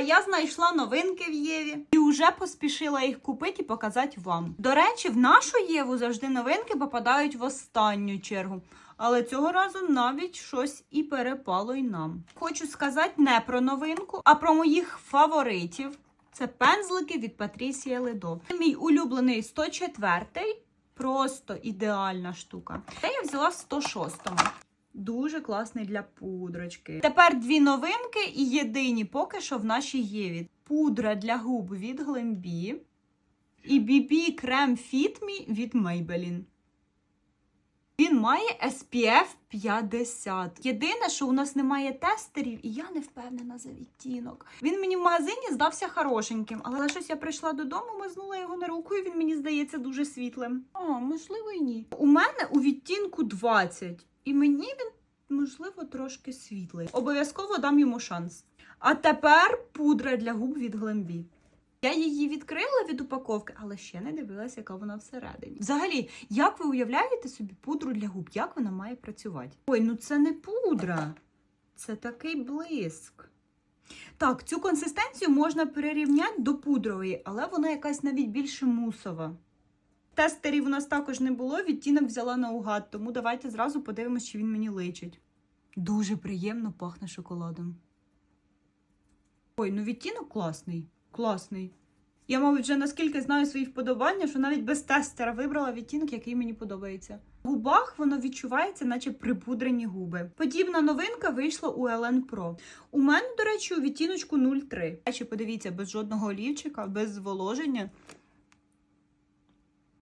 Я знайшла новинки в Єві і вже поспішила їх купити і показати вам. До речі, в нашу Єву завжди новинки попадають в останню чергу. Але цього разу навіть щось і перепало й нам. Хочу сказати не про новинку, а про моїх фаворитів. Це пензлики від Патрісія Ледо. Мій улюблений 104-й. Просто ідеальна штука. Це я взяла в 106-му. Дуже класний для пудрочки. Тепер дві новинки і єдині поки що в нашій Єві. Пудра для губ від Глембі і BB крем Fit Me від Maybelline. Він має SPF 50. Єдине, що у нас немає тестерів, і я не впевнена за відтінок. Він мені в магазині здався хорошеньким, але щось я прийшла додому, мазнула його на руку, і він мені здається дуже світлим. А, можливо, і ні. У мене у відтінку 20, і мені він, можливо, трошки світлий. Обов'язково дам йому шанс. А тепер пудра для губ від Глембі. Я її відкрила від упаковки, але ще не дивилася, яка вона всередині. Взагалі, як ви уявляєте собі пудру для губ? Як вона має працювати? Ой, ну це не пудра, це такий блиск. Так, цю консистенцію можна перерівняти до пудрової, але вона якась навіть більше мусова. Тестерів у нас також не було, відтінок взяла наугад, тому давайте зразу подивимось, чи він мені личить. Дуже приємно пахне шоколадом. Ой, ну відтінок класний. Класний. Я, мабуть, вже наскільки знаю свої вподобання, що навіть без тестера вибрала відтінок, який мені подобається. В губах воно відчувається, наче припудрені губи. Подібна новинка вийшла у Ellen Pro. У мене, до речі, у відтіночку 03. Речі, подивіться, без жодного олівчика, без зволоження.